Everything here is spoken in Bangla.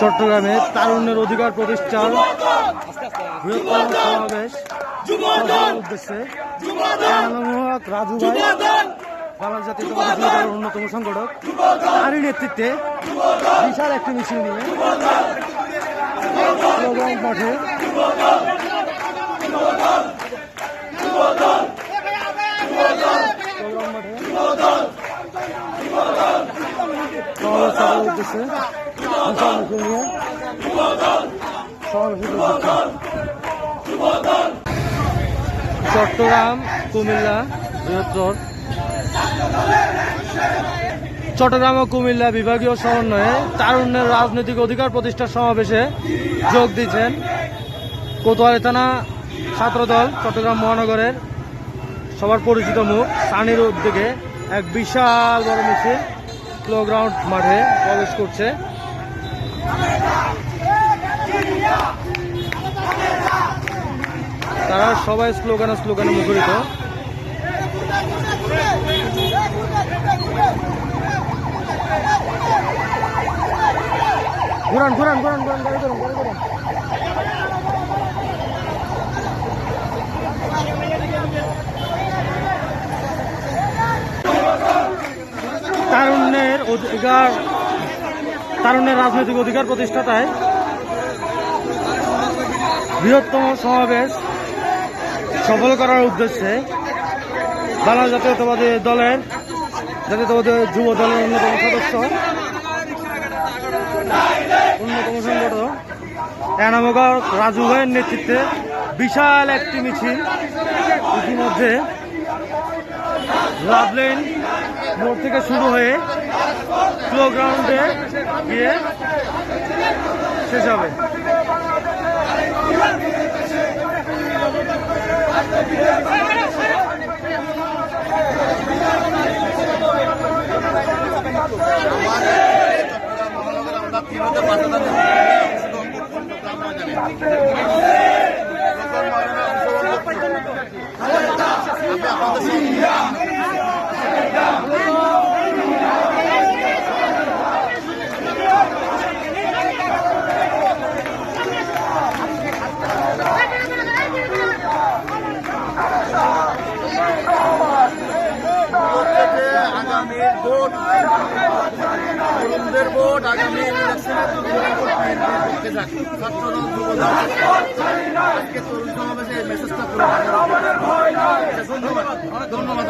চট্টগ্রামে তারুণ্যের অধিকার প্রতিষ্ঠার বৃহত্তম সমাবেশ। উদ্দেশ্যে রাজু ভাই বাংলা যুব অন্যতম সংগঠক। তারই নেতৃত্বে বিশাল একটি মিছিল নিয়ে মাঠে উদ্দেশ্যে চট্টগ্রাম, কুমিল্লা, বৃহত্তর। চট্টগ্রাম ও কুমিল্লা বিভাগীয় সমন্বয়ে তারুণ্যের রাজনৈতিক অধিকার প্রতিষ্ঠার সমাবেশে যোগ দিচ্ছেন কোতোয়ালি থানা ছাত্রদল চট্টগ্রাম মহানগরের সবার পরিচিত মুখ সানির উদ্যোগে এক বিশাল বড় মিছিল স্লো গ্রাউন্ড মাঠে প্রবেশ করছে। তারা সবাই স্লোগানে স্লোগানে মুখরিত। ঘুরান ঘুরান ঘুরান ঘুরান, গাড়ি ঘুরান গাড়ি ঘুরান তারুণ্যের অধিকার, তারুণ্যের রাজনৈতিক অধিকার প্রতিষ্ঠাতায় বৃহত্তম সমাবেশ। সফল করার উদ্দেশ্যে বাংলা জাতীয়তাবাদী দলের জাতীয়তাবাদী যুব দলের অন্যতম সদস্য, অন্যতম সংগঠক এনামগর রাজু ভাইয়ের নেতৃত্বে বিশাল একটি মিছিল। ইতিমধ্যে লাভলেন মোড় থেকে শুরু হয়ে স্লো গ্রাউন্ডে গিয়ে শেষ হবে চট্টগ্রাম মহানগরে আমরা যে আগামী ভোট, তরুণদের ভোট আগামী ইলেকশনে তরুণদের ভোট বিএনপি করতে থাকে ছাত্রদল যুবদল আজকে তরুণ সমাবেশে এই মেসেজটা ধন্যবাদ।